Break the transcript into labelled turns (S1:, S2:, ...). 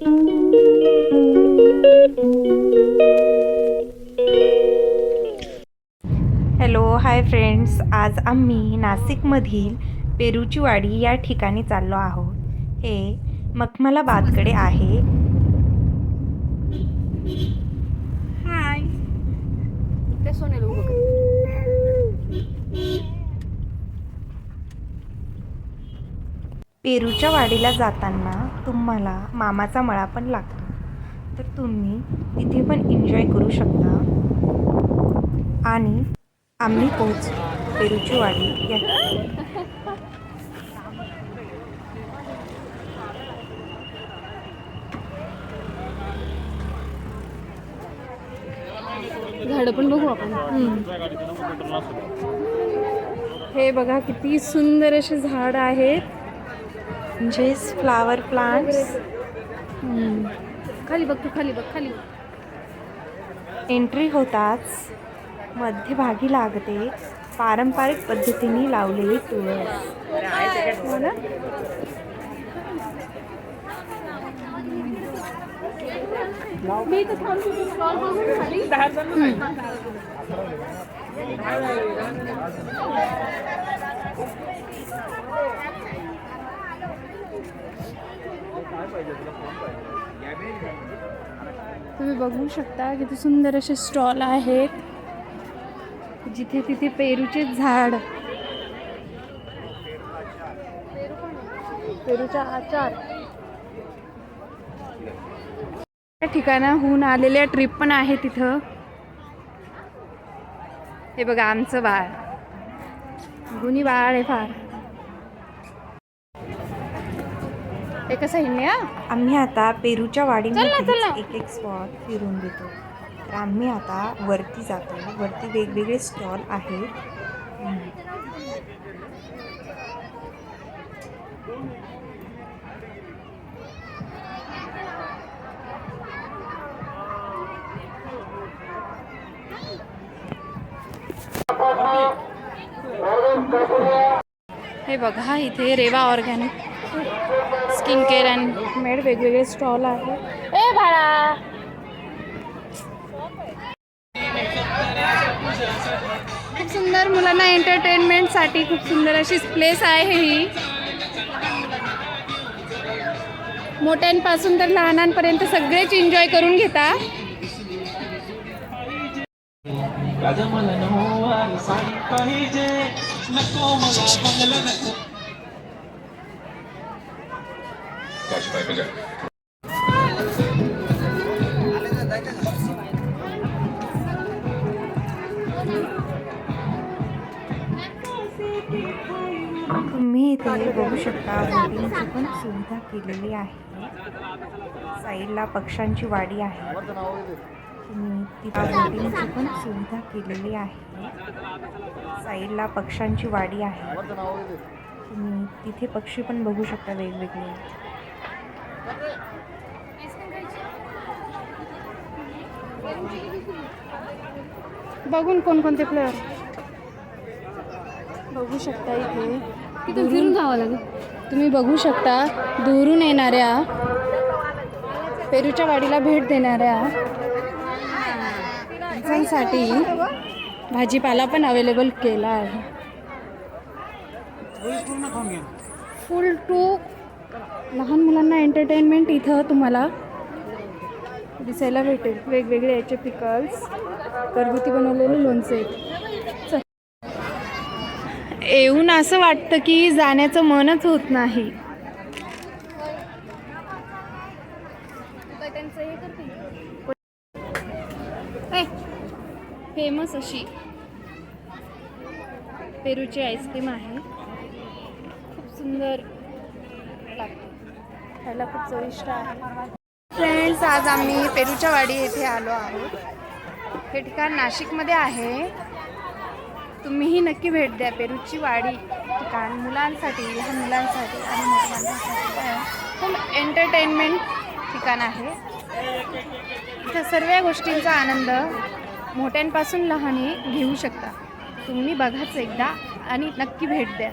S1: Hello hi friends. आज आम्ही नाशिकमधील पेरूची वाडी या ठिकाणी चाललो आहोत. हे मखमलाबादकडे आहे.
S2: हाय.
S1: पेरूच्या वाडीला जाताना तुम्हाला मामाचा मळा पण लागतो. तर तुम्ही तिथे पण एन्जॉय करू शकता. आणि आम्ही पोहोचलो पेरूची वाडी या.
S2: झाडं पण बघू आपण. हे बघा किती सुंदर असे झाड आहेत.
S1: म्हणजेच फ्लावर प्लांट्स
S2: खाली बघ तू खाली बघ खाली
S1: एंट्री होताच. मध्यभागी लागते. पारंपरिक पद्धतीने लावलेली तुळस हो ना
S2: मी इथं थांबते, तू stall बघून खाली. तुम्ही बघू शकता किती सुंदर असे स्टॉल आहेत. जिथे तिथे पेरूचे झाड. पेरूचा आचार. ठिकाणाहून आलेल्या ट्रिप पण आहे तिथं. हे बघा आमचं बाळ गुणी बाळ आहे फार. हे कसं हिने हा
S1: आम्ही आता पेरूच्या वाडीमध्ये. एक एक स्पॉट फिरून देतो तर आम्ही आता वरती जातो. वरती वेगवेगळे स्टॉल आहेत.
S2: हे बघा इथे Reva organic. Skin care and made वेगवेगळे स्टॉल आहे ए बाळा. खूप सुंदर मुलांना एंटरटेनमेंटसाठी खूप सुंदर अशी प्लेस आहे ही. मोठ्यांपासून तर लहानांपर्यंत सगळेच एन्जॉय करून
S3: पाहिजे. नको. मला
S1: तुम्ही इथे बघू शकता बोटिंगची पण सुविधा केलेली आहे. साईडला पक्ष्यांची वाडी आहे. तुम्ही तिथे बोटिंगची पण सुविधा केलेली आहे. साईडला पक्ष्यांची वाडी आहे. तुम्ही तिथे पक्षी पण बघू शकता वेगवेगळे.
S2: बघून कोणकोणते फ्लेवर बघू शकता इथे. तिथून फिरून जावं लागेल. तुम्ही बघू शकता दुरून येणाऱ्या पेरूच्या वाडीला भेट देणाऱ्या माणसांसाठी भाजीपाला पण अवेलेबल केला आहे. फुल टू लहान मुलांना एंटरटेनमेंट इथं तुम्हाला दिसायला भेटेल. वेगवेगळे याचे पिकल्स घरगुती बनवलेले लोणचे. येऊन असं वाटतं की जाण्याचं मनच होत नाही. फेमस अशी. पेरूची आईस्क्रीम आहे. खूप सुंदर. खायला खूप चविष्ट आहे. फ्रेंड्स आज आम्ही पेरूच्या वाडी येथे आलो आहोत. हे ठिकाण नाशिकमध्ये आहे. तुम्हीही नक्की भेट द्या. पेरूची वाडी ठिकाण मुलांसाठी लहान मुलांसाठी आणि मोठ्या माणसांसाठी खूप एंटरटेनमेंट ठिकाण आहे. इथं सर्व गोष्टींचा आनंद मोठ्यांपासून लहाने घेऊ शकता. तुम्ही बघाच एकदा आणि नक्की भेट द्या.